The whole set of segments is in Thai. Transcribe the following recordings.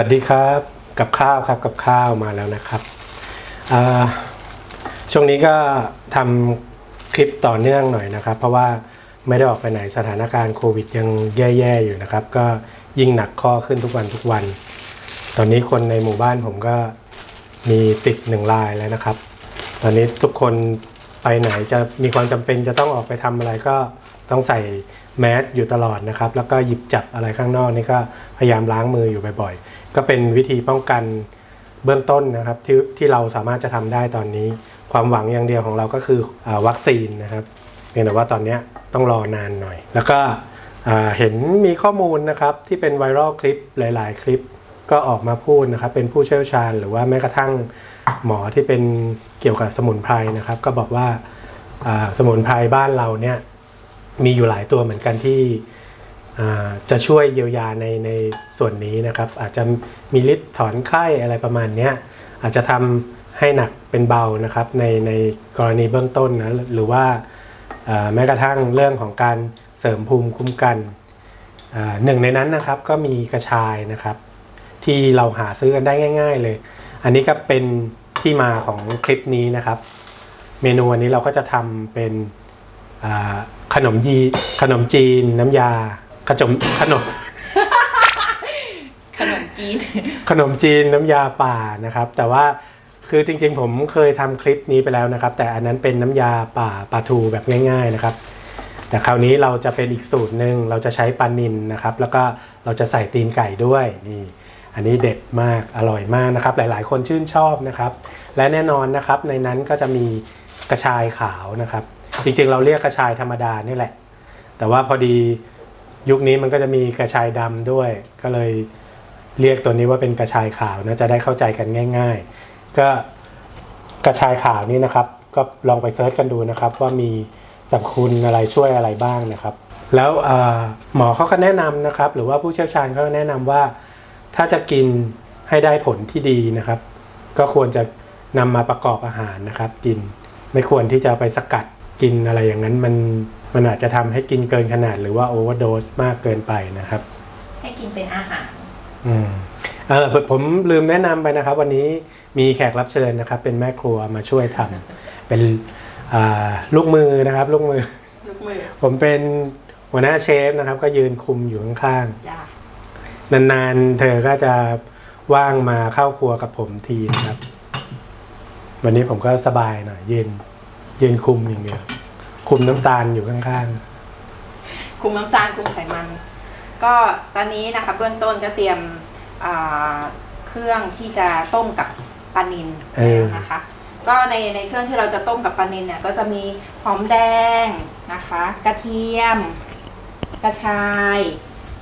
วัสดีครับกับข้าวครับกับข้าวมาแล้วนะครับ ช่วงนี้ก็ทำคลิปต่อเนื่องหน่อยนะครับ เพราะว่าไม่ได้ออกไปไหนสถานการณ์โควิดยังแย่ๆอยู่นะครับ ก็ยิ่งหนักข้อขึ้นทุกวันทุกวัน ตอนนี้คนในหมู่บ้านผมก็มีติดหนึ่งรายแล้วนะครับ ตอนนี้ทุกคนไปไหนจะมีความจำเป็นจะต้องออกไปทำอะไรก็ต้องใส่แมสอยู่ตลอดนะครับ แล้วก็หยิบจับอะไรข้างนอกนี่ก็พยายามล้างมืออยู่บ่อยๆ ก็เป็นวิธีป้องกันเบื้องต้นนะครับที่ที่เราสามารถจะทำได้ตอนนี้ ความหวังอย่างเดียวของเราก็คืออวัคซีนนะครับเพียงแต่ว่าตอนนี้ต้องรอนานหน่อย แล้วก็เห็นมีข้อมูลนะครับที่เป็นไวรัลคลิปหลาย ๆ คลิปก็ออกมาพูดนะครับเป็นผู้เชี่ยวชาญ หรือว่าแม้กระทั่งหมอที่เป็นเกี่ยวกับสมุนไพรนะครับ ก็บอกว่าสมุนไพรบ้านเราเนี่ยมีอยู่หลายตัวเหมือนกันที่ จะช่วยเยียวยาในในส่วนนี้นะครับ อาจจะมีฤทธิ์ถอนไข้อะไรประมาณนี้อาจจะทำให้หนักเป็นเบานะครับในในกรณีเบื้องต้นนะหรือว่าแม้กระทั่งเรื่องของการเสริมภูมิคุ้มกันหนึ่งในนั้นนะครับก็มีกระชายนะครับ ที่เราหาซื้อกันได้ง่าย ๆ เลย อันนี้ก็เป็นที่มาของคลิปนี้นะครับ เมนูอันนี้เราก็จะทำเป็นขนมยีขนมจีนน้ำยา ขนมขนมขนมจีน ขนมจีนน้ำยาป่านะครับ แต่ว่าคือจริงๆ ผมเคยทำคลิปนี้ไปแล้วนะครับ แต่อันนั้นเป็นน้ำยาป่าปลาทูแบบง่าย ๆนะครับ แต่คราวนี้เราจะเป็นอีกสูตรหนึ่งเราจะใช้ปลานิลนะครับ แล้วก็เราจะใส่ตีนไก่ด้วยนี่ อันนี้เด็ดมากอร่อยมากนะครับ หลายๆ คนชื่นชอบนะครับ และแน่นอนนะครับในนั้นก็จะมีกระชายขาวนะครับ จริงๆ เราเรียกกระชายธรรมดานี่แหละ แต่ว่าพอดี ยุคนี้มันก็จะมีกระชายดำด้วย ก็เลยเรียกตัวนี้ว่าเป็นกระชายขาวนะจะได้เข้าใจกันง่าย ๆ ก็กระชายขาวนี่นะครับ ก็ลองไปเซิร์ชกันดูนะครับ ว่ามีสรรพคุณอะไรช่วยอะไรบ้างนะครับ แล้วหมอเขาก็แนะนำนะครับ หรือว่าผู้เชี่ยวชาญเขาก็แนะนำว่า ถ้าจะกินให้ได้ผลที่ดีนะครับ ก็ควรจะนำมาประกอบอาหารนะครับ กินไม่ควรที่จะไปสกัดกินอะไรอย่างนั้นมัน มันอาจจะทำให้กินเกินขนาดหรือว่าโอเวอร์โดสมากเกินไปนะครับ ให้กินเป็นอาหาร อืมเออผมผมลืมแนะนำไปนะครับ วันนี้มีแขกรับเชิญนะครับ เป็นแม่ครัวมาช่วยทำเป็นอ่าลูกมือนะครับลูกมือลูกมือ ผมเป็นหัวหน้าเชฟนะครับ ก็ยืนคุมอยู่ข้างจ้าๆนานๆ เธอก็จะว่างมาเข้าครัวกับผมทีนะครับ วันนี้ผมก็สบายหน่อยยืนยืนคุมอย่างเดียว คุมน้ำตาลอยู่ข้างคุมน้ำตาลคุมไขมัน ก็ตอนนี้นะคะเบื้องต้นก็เตรียมอ่าเครื่องที่จะต้มกับปลานิลๆเออนะคะ ก็ในในเครื่องที่เราจะต้มกับปลานิลเนี่ยก็จะมีหอมแดงนะคะ กระเทียม กระชาย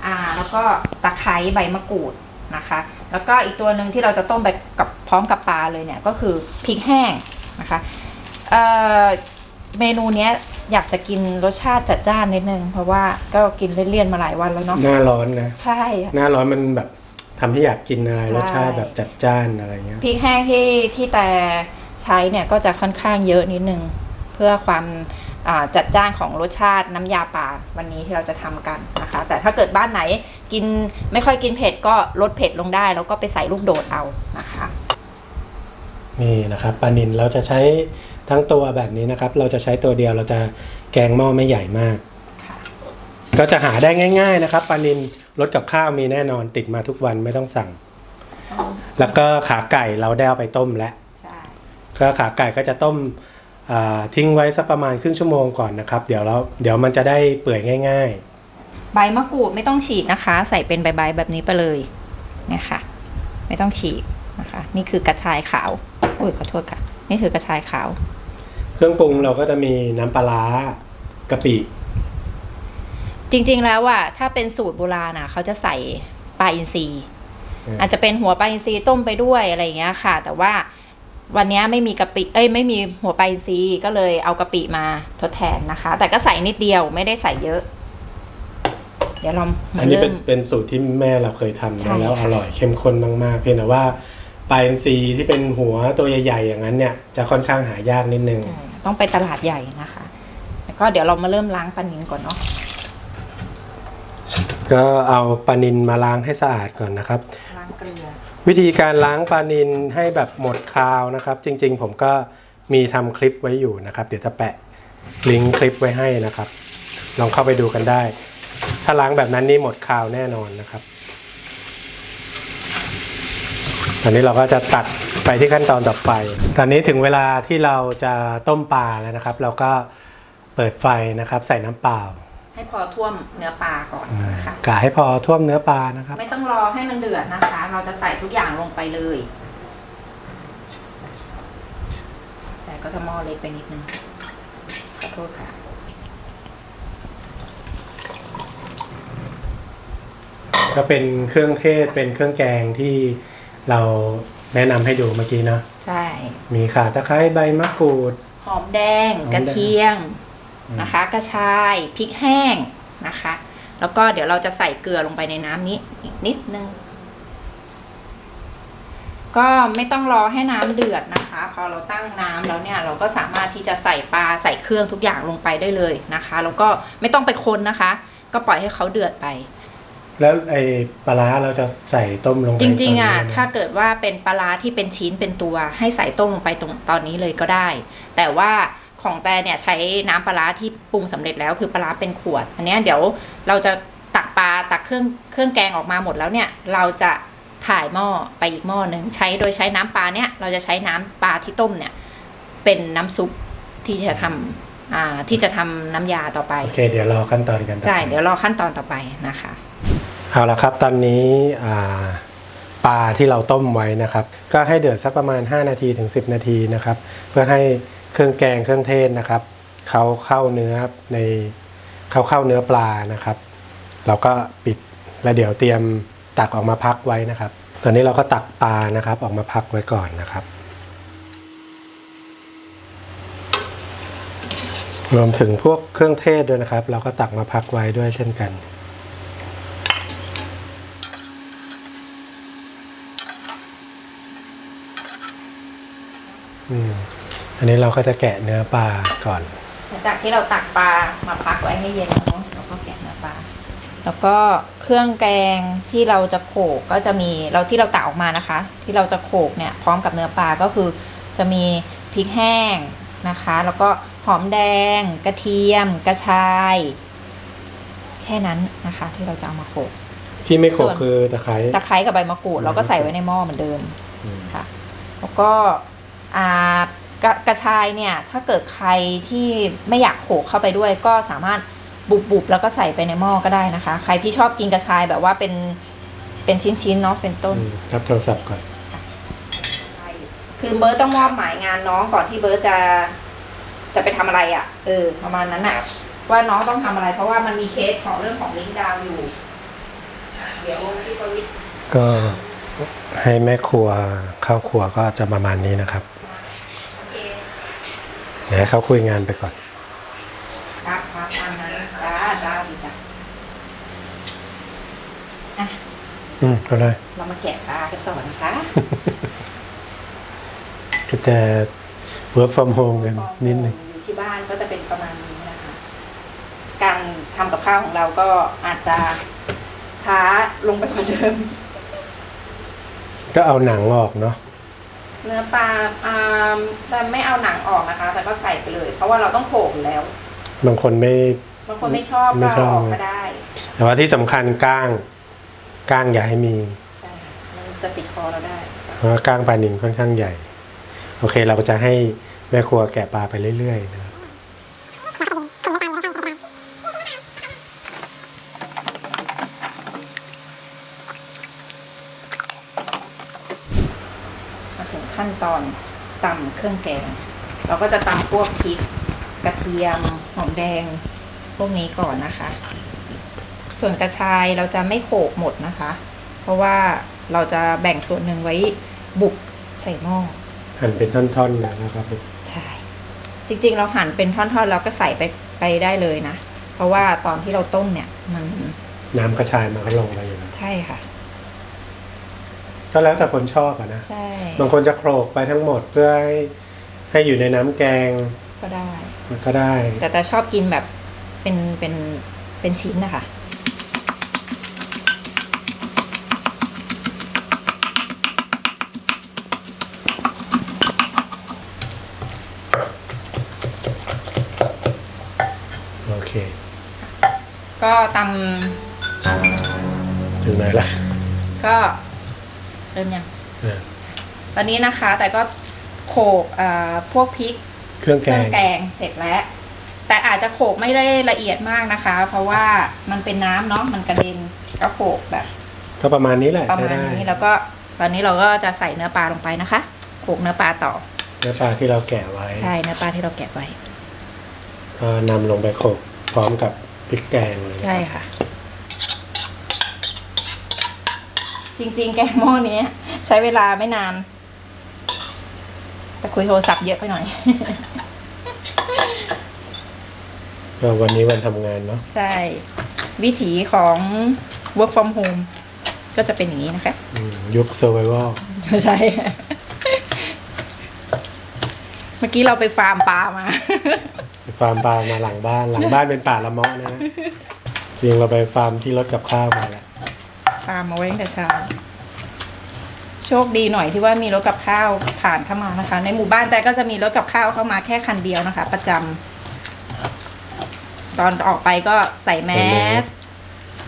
อ่าแล้วก็ตะไคร้ใบมะกรูดนะคะ แล้วก็อีกตัวหนึ่งที่เราจะต้มไปกับพร้อมกับปลาเลยเนี่ยก็คือพริกแห้งนะคะเอ่อเมนูเนี้ย อยากจะกินรสชาติจัดจ้านนิดนึง เพราะว่าก็กินเลี่ยนๆมาหลายวันแล้วเนาะหน้าร้อนนะใช่หน้าร้อนมันแบบทำให้อยากกินอะไรใช่รสชาติแบบจัดจ้านอะไรเงี้ยพริกแห้งที่ที่แต่ใช้เนี่ยก็จะค่อนข้างเยอะนิดนึง เพื่อความอ่าจัดจ้านของรสชาติน้ำยาป่าวันนี้ที่เราจะทำกันนะคะ แต่ถ้าเกิดบ้านไหนกินไม่ค่อยกินเผ็ดก็ลดเผ็ดลงได้ แล้วก็ไปใส่ลูกโดดเอานะคะ นี่นะครับปลานินเราจะใช้ ทั้งตัวแบบนี้นะครับ เราจะใช้ตัวเดียวเราจะแกงหม้อไม่ใหญ่มากค่ะก็จะหาได้ง่าย ๆนะครับปลานินรสกับข้าวมีแน่นอนติดมาทุกวันไม่ต้องสั่ง แล้วก็ขาไก่เราได้เอาไปต้มแล้วใช่ก็ขาไก่ก็จะต้มอ่าทิ้งไว้สักประมาณครึ่งชั่วโมงก่อนนะครับ เดี๋ยวเราเดี๋ยวมันจะได้เปื่อยง่ายใบมะกรูดไม่ต้องฉีกนะคะ ใส่เป็นใบๆแบบนี้ไปเลยเนี่ยค่ะ ไม่ต้องฉีกนะคะ นี่คือกระชายขาวอุ้ยขอโทษค่ะ นี่คือกระชายขาวๆ เครื่องปรุงเราก็จะมีน้ำปลาร้ากะปิจริงๆแล้วอะถ้าเป็นสูตรโบราณอะเขาจะใส่ปลาอินทรีย์อืมอาจจะเป็นหัวปลาอินทรีย์ต้มไปด้วยอะไรอย่างเงี้ยค่ะ แต่ว่าวันเนี้ยไม่มีกะปิ เอ้ยไม่มีหัวปลาอินทรีย์ก็เลยเอากะปิมาทดแทนนะคะ แต่ก็ใส่นิดเดียวไม่ได้ใส่เยอะ เดี๋ยวเรามาอันนี้เริ่เป็นมเป็นสูตรที่แม่เราเคยทำใช่มาแล้วค่ะอร่อยเข้มข้นมากๆ เพียงแต่ว่า ปลาอินทรีที่เป็นหัวตัวใหญ่ๆ อย่างนั้นเนี่ยจะค่อนข้างหายากนิดนึงใช่ต้องไปตลาดใหญ่นะคะ แล้วก็เดี๋ยวเรามาเริ่มล้างปลานิลก่อนเนาะก็เอาปลานินมาล้างให้สะอาดก่อนนะครับเกลือวิธีการล้างปลานิลให้แบบหมดคาวนะครับ จริงๆ ผมก็มีทำคลิปไว้อยู่นะครับ เดี๋ยวจะแปะลิงก์คลิปไว้ให้นะครับ ลองเข้าไปดูกันได้ ถ้าล้างแบบนั้นนี่หมดคาวแน่นอนนะครับ ตอนนี้เราก็จะตัดไปที่ขั้นตอนต่อไป ตอนนี้ถึงเวลาที่เราจะต้มปลาแล้วนะครับ เราก็เปิดไฟนะครับ ใส่น้ำเปล่า ให้พอท่วมเนื้อปลาก่อนนะคะกะให้พอท่วมเนื้อปลานะครับ ไม่ต้องรอให้มันเดือดนะคะ เราจะใส่ทุกอย่างลงไปเลยแต่ก็จะหม้อเล็กไปนิดนึงขอโทษค่ะก็เป็นเครื่องเทศเป็นเครื่องแกงที่ เราแนะนำให้ดูเมื่อกี้เนาะใช่ มีข่าตะไคร้ใบมะกรูด หอมแดงหอมแดง กระเทียมนะคะ กระชายพริกแห้งนะคะ แล้วก็เดี๋ยวเราจะใส่เกลือลงไปในน้ำนี้อีกนิดนึง ก็ไม่ต้องรอให้น้ำเดือดนะคะ พอเราตั้งน้ำแล้วเนี่ย เราก็สามารถที่จะใส่ปลาใส่เครื่องทุกอย่างลงไปได้เลยนะคะ แล้วก็ไม่ต้องไปคนนะคะ ก็ปล่อยให้เขาเดือดไป แล้วไอ้ปลาร้าเราจะใส่ต้มลงไปจริงๆอะตนนี้เลยไหมถ้าเกิดว่าเป็นปลาร้าที่เป็นชิ้นเป็นตัวให้ใส่ต้มลงไปตรงตอนนี้เลยก็ได้ แต่ว่าของแต่เนี่ยใช้น้ำปลาร้าที่ปรุงสำเร็จแล้วคือปลาร้าเป็นขวด อันเนี้ยเดี๋ยวเราจะตักปลาตักเครื่องเครื่องแกงออกมาหมดแล้วเนี่ยเราจะถ่ายหม้อไปอีกหม้อหนึ่งใช้โดยใช้น้ำปลาเนี่ยเราจะใช้น้ำปลาที่ต้มเนี่ยเป็นน้ำซุปที่จะทำอ่าที่จะทำน้ำยาต่อไป โอเค เดี๋ยวรอขั้นตอนกันต่อใช่ ไป เดี๋ยวรอขั้นตอนต่อไปนะคะ เอาละครับตอนนี้ปลาที่เราต้มไว้นะครับ ก็ให้เดือดสักประมาณ 5 นาทีถึง 10 นาทีนะครับ เพื่อให้เครื่องแกงเครื่องเทศนะครับเขาเข้าเนื้อในเขาเข้าเนื้อปลานะครับ เราก็ปิดแล้วเดี๋ยวเตรียมตักออกมาพักไว้นะครับ ตอนนี้เราก็ตักปลานะครับออกมาพักไว้ก่อนนะครับรวมถึงพวกเครื่องเทศด้วยนะครับ เราก็ตักมาพักไว้ด้วยเช่นกัน อืมอันนี้เราก็จะแกะเนื้อปลาก่อน หลังจากที่เราตักปลามาพักไว้ให้เย็นแล้วเนาะเราก็แกะเนื้อปลา แล้วก็เครื่องแกงที่เราจะโขลกก็จะมีเราที่เราตักออกมานะคะ ที่เราจะโขลกเนี่ยพร้อมกับเนื้อปลาก็คือจะมีพริกแห้งนะคะ แล้วก็หอมแดง กระเทียม กระชาย แค่นั้นนะคะ ที่เราจะเอามาโขลก ที่ไม่โขลส่กวน คือตะไคร้ ตะไคร้กับใบมะกรูดเราก็ใส่ไว้ในหม้อเหมือนเดิม อืม ค่ะแล้วก็อ่า กระกระชายเนี่ยถ้าเกิดใครที่ไม่อยากโขลกเข้าไปด้วย ก็สามารถบุบบุบๆแล้วก็ใส่ไปในหม้อก็ได้นะคะ ใครที่ชอบกินกระชายแบบว่าเป็นเป็นชิ้นๆเนาะเป็นต้นอืมรับโทรศัพท์ก่อน คือเบิร์ตต้องมอบหมายงานน้องก่อนที่เบิร์ตจะจะไปทำอะไรอะ่ะ เออ ประมาณนั้นน่ะ ว่าน้องต้องทำอะไร เพราะว่ามันมีเคสของเรื่องของลิงก์ดาวน์อยู่ เดี๋ยวพี่ประวิตร ก็ให้แม่ครัวเข้าครัวก็จะประมาณนี้นะครับโอเคเดี๋ยวให้เขาคุยงานไปก่อน ครับครับตามนั้นจ้าจ้าดีจ้ะอะอืมก็ได้เรามาแกะปลากันต่อนะคะก็จะ work from home กันนิดหนึ่งอยู่ที่บ้านก็จะเป็นประมาณนี้นะคะ การทำกับข้าวของเราก็อาจจะช้าลงไปกว่าเดิม ก็เอาหนังออกเนาะ เนื้อปลาอ่าแต่ไม่เอาหนังออกนะคะ แต่ก็ใส่ไปเลย เพราะว่าเราต้องโขลกอยู่แล้ว บางคนไม่ บางคนไม่ชอบไม่ก็ชอบ เอาออกก็ได้แต่ว่าที่สำคัญก้างก้างอย่าให้มี ใช่มันจะติดคอเราได้เพราะว่าก้างปลานิลค่อนข้างใหญ่ โอเคเราก็จะให้แม่ครัวแกะปลาไปเรื่อยๆนะครับ มา ถึงขั้นตอนตำเครื่องแกง เราก็จะตำพวกพริกกระเทียมหอมแดงพวกนี้ก่อนนะคะ ส่วนกระชายเราจะไม่โขลกหมดนะคะ เพราะว่าเราจะแบ่งส่วนหนึ่งไว้บุกใส่หม้อหั่นเป็นท่อนๆนะแล้วครับใช่จริงๆ เราหั่นเป็นท่อนๆแล้วก็ใส่ไปไปได้เลยนะ เพราะว่าตอนที่เราต้มเนี่ยมันน้ำกระชายมันก็ลงไปอยู่แล้วใช่ค่ะ ก็แล้วแต่คนชอบอะนะใช่บางคนจะโขลกไปทั้งหมดเพื่อให้ให้อยู่ในน้ำแกงก็ได้ มันก็ได้ แต่แต่ชอบกินแบบเป็นเป็นเป็นชิ้นนะคะโอเค ก็ตำถึงไหนละก็ เริ่มยังเออตอนนี้นะคะ แต่ก็โขลกอ่าพวกพริกเครื่องเคแกรื่องงแกงเสร็จแล้ว แต่อาจจะโขลกไม่ได้ละเอียดมากนะคะ เพราะว่ามันเป็นน้ำเนาะมันกระเด็นก็โขลกแบบ ก็ประมาณนี้แหละประใช้มาณได้นี้แล้วก็ตอนนี้เราก็จะใส่เนื้อปลาลงไปนะคะโขลกเนื้อปลาต่อเนื้อปลาที่เราแกะไว้ใช่เนื้อปลาที่เราแกะไว้ก็นำลงไปโขลกพร้อมกับพริกแกงเลยนะครับ ใช่ค่ะ จริง ๆ แกงหม้อนี้ใช้เวลาไม่นาน แต่คุยโทรศัพท์เยอะไปหน่อย ก็วันนี้วันทำงานเนาะใช่ วิถีของ work from home ก็จะเป็นอย่างนี้นะคะ อืมยุค survival ใช่ เมื่อกี้เราไปฟาร์มปลามา ฟาร์มปลามาหลังบ้าน หลังบ้านเป็นป่าละเมาะนะฮะจริงเราไปฟาร์มที่รถกับข้าวมาแหละ ฟาร์มมาไว้ตั้งแต่เช้า โชคดีหน่อยที่ว่ามีรถกับข้าวผ่านเข้ามานะคะ ในหมู่บ้านแต่ก็จะมีรถกับข้าวเข้ามาแค่คันเดียวนะคะ ประจำตอนออกไปก็ใส่แมส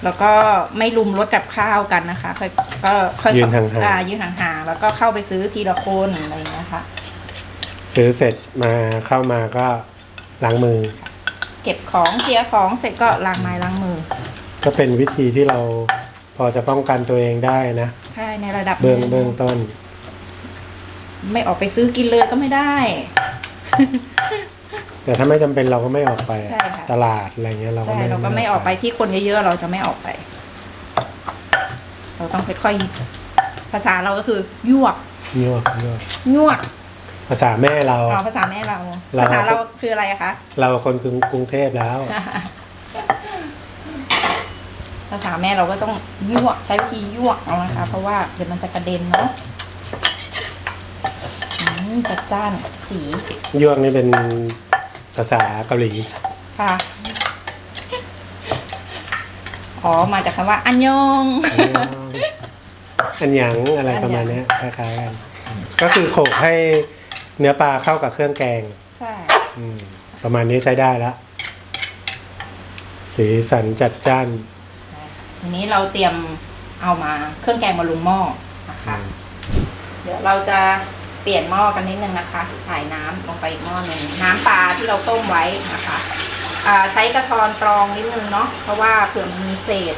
แล้วก็ไม่ลุมรถกับข้าวกันนะคะค่อยก็ค่อยยืนห่างๆ อ่ยืนห่างๆแล้วก็เข้าไปซื้อทีละคนอะไรอย่างเงี้ยค่ะ ซื้อเสร็จมาเข้ามาก็ล้างมือ เก็บของเคลียร์ของเสร็จก็ล้างไม้ล้างมือ ก็เป็นวิธีที่เรา พอจะป้องกันตัวเองได้นะใช่ในระดับเบื้องหนึ่เบื้องต้น ไม่ออกไปซื้อกินเลยก็ไม่ได้ แต่ถ้าไม่จำเป็นเราก็ไม่ออกไป ใช่ค่ะ ตลาดอะไรเงี้ยเราก็ใช่ไม่เราก็ไม่ออกไปที่คนเยอะๆเราจะไม่ออกไป เราต้องค่อยๆภาษาเราก็คือยวกยวกยวกยวกภาษาแม่เรา เอาภาษาแม่เรา เรา ภาษาเราคืออะไรอะคะ เราคนกรุงกรุงเทพแล้ว ภาษาแม่เราก็ต้องยวกใช้วิธียวกเอานะคะ เพราะว่าเดี๋ยวมันจะกระเด็นเนาะอืมจัดจ้านสียวกนี่เป็นภาษาเกาหลีค่ะ อ๋อ มาจากคำว่า อันยองอันหยังอะไรประมาณเนี้ยคล้ายๆกัน ก็คือโขลกให้เนื้อปลาเข้ากับเครื่องแกง ใช่อืมประมาณนี้ใช้ได้แล้ว สีสันจัดจ้าน ทีนี้เราเตรียมเอามาเครื่องแกงมาลงหม้อนะคะ เดี๋ยวเราจะเปลี่ยนหม้อกันนิดนึงนะคะถ่ายน้ำลงไปอีกหม้อหนึ่งน้ำปลาที่เราต้มไว้นะคะอ่าใช้กระชอนกรองนิดนึงเนาะเพราะว่าเผื่อมันมีเศษ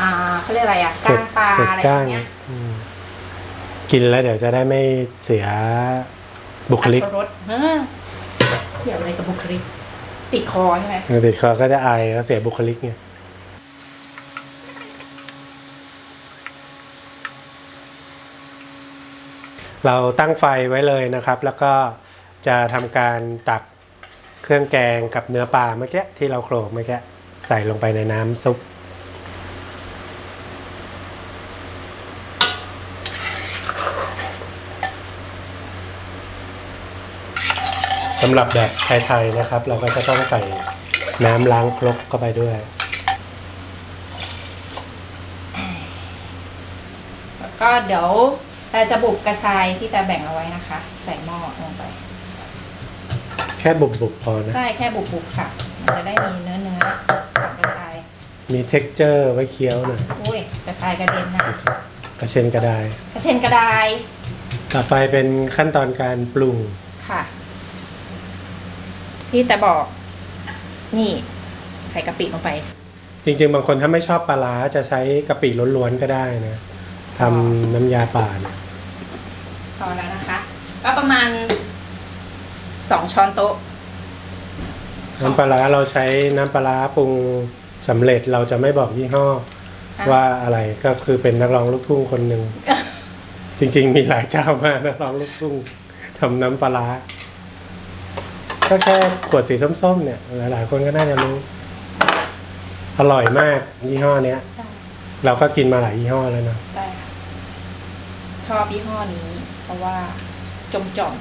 อ่าเขาเรียกอะไรอะเสร็ก้าจงปลาเสร็จอะไรอก้างย่างเงี้ยอืมกินแล้วเดี๋ยวจะได้ไม่เสียบุคลิกอัตรสเออเกี่ยวอะไรกับบุคลิก ติดคอใช่ไหมติดคอก็จะอายก็เสียบุคลิกไง เราตั้งไฟไว้เลยนะครับ แล้วก็จะทำการตักเครื่องแกงกับเนื้อปลาเมื่อกี้ที่เราโขลกเมื่อกี้ใส่ลงไปในน้ำซุปสำหรับแบบไทยๆนะครับ เราก็จะต้องใส่น้ำล้างครกเข้าไปด้วยแล้วก็เดี๋ยว เราจะบุกกระชายที่จะแบ่งเอาไว้นะคะ ใส่หม้อลงไป แค่บุบๆพอนะ ใช่แค่บุกบุกๆค่ะ มันจะได้มีเนื้อเนื้อของกระชาย มี t e x t อร์ไว้เคี้ยวหน่อยอุ้ยกระชายกระเด็นนะกระเชนกระไดาย กระเชนกระดายต่อไปเป็นขั้นตอนการปรุงค่ะ ที่แต่บอก นี่ใส่กะปิลงไป จริงๆ บางคนถ้าไม่ชอบปลาร้าจะใช้กะปิล้วนๆก็ได้นะ ทำน้ำยาป่าเนี่ยพอแล้วนะคะ ก็ประมาณสองช้อนโต๊ะ น้ำปลาร้าเราใช้น้ำปลาร้าปรุงสำเร็จเราจะไม่บอกยี่ห้อค่ะว่าอะไรก็คือเป็นนักร้องลูกทุ่งคนหนึ่ง จริง ๆ มีหลายเจ้ามากนักร้องลูกทุ่งทำน้ำปลาร้าก็แค่ขวดสีส้มๆ เนี่ย หลาย ๆ คนก็น่าจะรู้ อร่อยมากยี่ห้อเนี้ยใช่เราก็กินมาหลายยี่ห้อแล้วเนอะได้ค่ะ ชอบยี่ห้อนี้ เพราะว่าจมจ่อม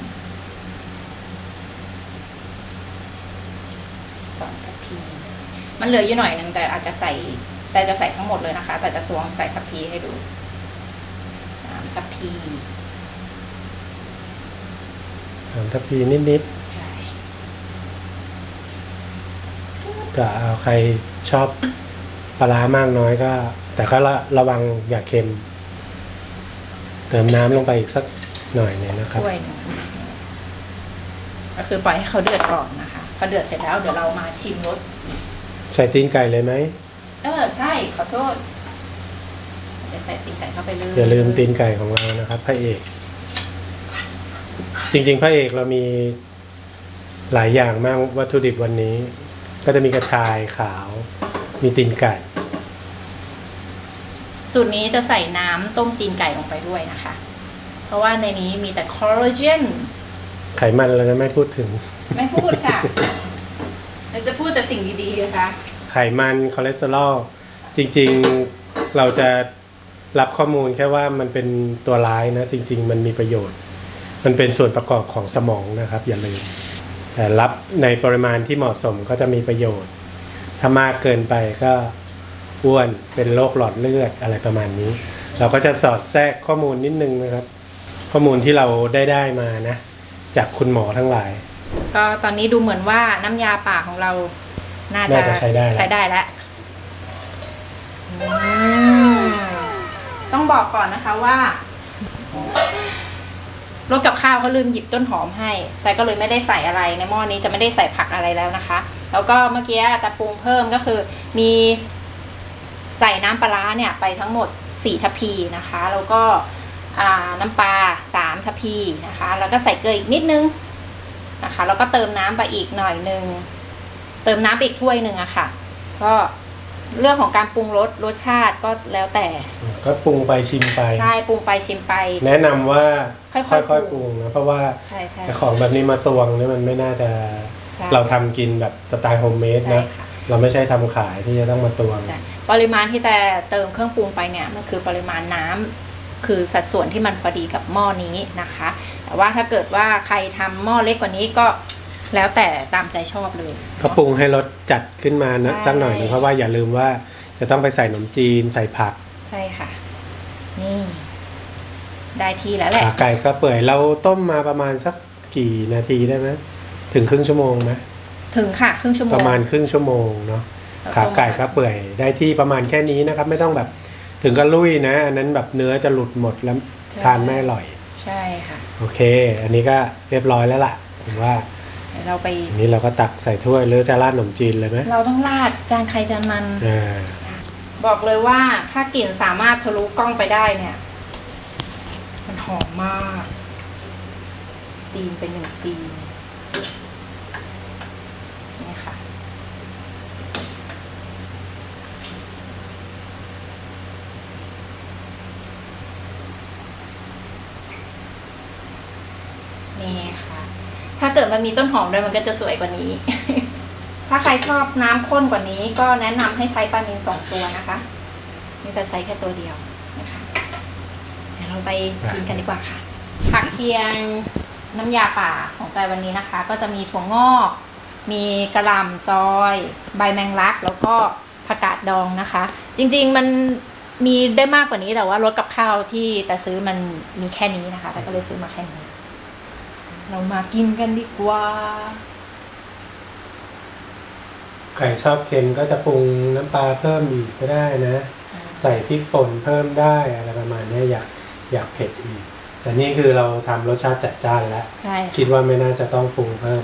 สองทัพพีมันเหลืออยู่หน่อยหนึ่งแต่อาจจะใส่ แต่จะใส่ทั้งหมดเลยนะคะ แต่จะตวงใส่ทัพพีให้ดูสามทัพพีสามทัพพีนิดใช่ๆก็เอาใครชอบปลาร้ามากน้อยก็ แต่ก็ระระวังอย่าเค็ม เติมน้ำลงไปอีกสักหน่อยหนึงนะครับ ถ้วยหนึงก็คือปล่อยให้เขาเดือดก่อนนะคะ พอเดือดเสร็จแล้วเดี๋ยวเรามาชิมรส ใส่ตีนไก่เลยไหม เออใช่ขอโทษเดี๋ยวใส่ตีนไก่เข้าไปเลยอย่าลืมตีนไก่ของเรานะครับพระเอก จริงๆพระเอกเรามีหลายอย่างมากวัตถุดิบวันนี้ ก็จะมีกระชายขาว มีตีนไก่ สูตรนี้จะใส่น้ำต้มตีนไก่ลงไปด้วยนะคะ เพราะว่าในนี้มีแต่คอลลาเจนไขมันเราจะไม่พูดถึง ไม่พูดค่ะ เราจะพูดแต่สิ่งดีๆนะคะ ไขมันคอเลสเตอรอลจริงๆเราจะรับข้อมูลแค่ว่ามันเป็นตัวร้ายนะ จริง ๆ มันมีประโยชน์ มันเป็นส่วนประกอบของสมองนะครับ อย่าลืมแต่รับในปริมาณที่เหมาะสมก็จะมีประโยชน์ ถ้ามากเกินไปก็ อ้วนเป็นโรคหลอดเลือดอะไรประมาณนี้ เราก็จะสอดแทรกข้อมูลนิดนึงนะครับ ข้อมูลที่เราได้ได้มานะ จากคุณหมอทั้งหลาย ก็ตอนนี้ดูเหมือนว่าน้ำยาป่าของเรา น่าจะน่าจะใช้ได้แล้ว ใช้ได้แล้วอืมต้องบอกก่อนนะคะว่ารถกับข้าวเขาลืมหยิบต้นหอมให้ แต่ก็เลยไม่ได้ใส่อะไรในหม้อนี้จะไม่ได้ใส่ผักอะไรแล้วนะคะ แล้วก็เมื่อกี้แต่ปรุงเพิ่มก็คือ มี ใส่น้ำปลาร้าเนี่ยไปทั้งหมด 4 ทัพพีนะคะ แล้วก็อ่าน้ำปลา 3 ทัพพีนะคะ แล้วก็ใส่เกลืออีกนิดนึงนะคะ แล้วก็เติมน้ำไปอีกหน่อยหนึ่งเติมน้ำไปอีกถ้วยหนึ่งอะค่ะ ก็เรื่องของการปรุงรสรสชาติก็แล้วแต่ ก็ปรุงไปชิมไป ใช่ปรุงไปชิมไป แนะนำว่าค่อยๆค่อยปรุงๆปรุงนะเพราะว่าใช่ใช่แต่ของแบบนี้มาตวงเนี่ยมันไม่น่าจะใช่ เราทำกินแบบสไตล์โฮมเมดใช่นะค่ะ เราไม่ใช่ทำขายที่จะต้องมาตวง ใช่ ปริมาณที่แต่เติมเครื่องปรุงไปเนี่ยมันคือปริมาณน้ำคือสัดส่วนที่มันพอดีกับหม้อนี้นะคะ แต่ว่าถ้าเกิดว่าใครทำหม้อเล็กกว่านี้ก็แล้วแต่ตามใจชอบเลยก็ปรุงให้รสจัดขึ้นมานะใช่สักหน่อยนึงเพราะว่าอย่าลืมว่าจะต้องไปใส่ขนมจีนใส่ผัก ใช่ค่ะ นี่ ได้ที่แล้วแหละขาไก่ก็เปื่อยเราต้มมาประมาณสักกี่นาทีได้ไหมถึงครึ่งชั่วโมงไหมถึงค่ะ ครึ่งชั่วโมงประมาณครึ่งชั่วโมงเนาะแล้ว ขาไก่ก็เปื่อยได้ที่ประมาณแค่นี้นะครับ ไม่ต้องแบบถึงกับลุยนะ อันนั้นแบบเนื้อจะหลุดหมดแล้วทานไม่อร่อย ใช่ค่ะ โอเค อันนี้ก็เรียบร้อยแล้วล่ะผมว่าเดี๋ยวเราไปอันนี้เราก็ตักใส่ถ้วยหรือจะราดขนมจีนเลยไหมเราต้องราดจานใครจานมันอ่าบอกเลยว่าถ้ากลิ่นสามารถทะลุกล้องไปได้เนี่ย มันหอมมากตีนเป็นหนึ่งตีนนี่ค่ะ นี่ค่ะถ้าเกิดมันมีต้นหอมด้วยมันก็จะสวยกว่านี้ ถ้าใครชอบน้ำข้นกว่านี้ก็แนะนำให้ใช้ปลานิลสองตัวนะคะ นี่จะใช้แค่ตัวเดียวนะคะเดี๋ยวเราไปกินกันดีกว่าค่ะ ผักเคียงน้ำยาป่าของแต่วันนี้นะคะ ก็จะมีถั่วงอก มีกระหล่ำซอย ใบแมงลัก แล้วก็ผักกาดดองนะคะ จริงๆมันมีได้มากกว่านี้แต่ว่ารสกับข้าวที่แต่ซื้อมันมีแค่นี้นะคะ แต่ก็เลยซื้อมาแค่นี้ เรามากินกันดีกว่า ใครชอบเค็มก็จะปรุงน้ำปลาเพิ่มอีกก็ได้นะใส่พริกป่นเพิ่มได้อะไรประมาณนี้อยากอยากเผ็ดอีก แต่นี่คือเราทำรสชาติจัดจ้านแล้ว ใช่ค่ะคิดว่าไม่น่าจะต้องปรุงเพิ่ม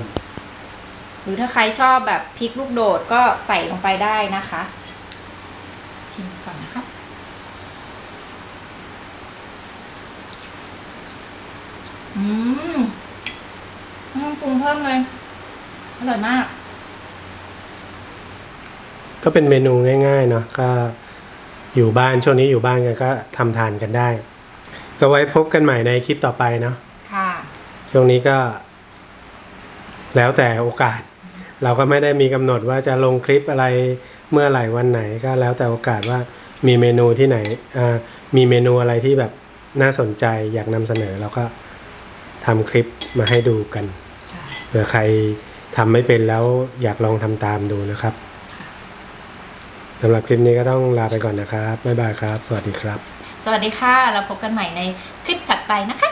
หรือถ้าใครชอบแบบพริกลูกโดดก็ใส่ลงไปได้นะคะ ชิมก่อนนะคะอืมไม่ ต้องปรุงเพิ่มเลย อร่อยมาก ก็เป็นเมนูง่ายๆเนาะก็อยู่บ้านช่วงนี้อยู่บ้านกันก็ทำทานกันได้ ก็ไว้พบกันใหม่ในคลิปต่อไปเนาะค่ะ ช่วงนี้ก็ แล้วแต่โอกาส เราก็ไม่ได้มีกำหนดว่าจะลงคลิปอะไรเมื่อไหร่วันไหนก็แล้วแต่โอกาสว่ามีเมนูที่ไหนอ่ามีเมนูอะไรที่แบบน่าสนใจอยากนำเสนอเราก็ทำคลิปมาให้ดูกันค่ะ เผื่อใครทำไม่เป็นแล้วอยากลองทำตามดูนะครับสำหรับคลิปนี้ก็ต้องลาไปก่อนนะครับ บ๊ายบายครับ สวัสดีครับ สวัสดีค่ะ เราพบกันใหม่ในคลิปถัดไปนะคะ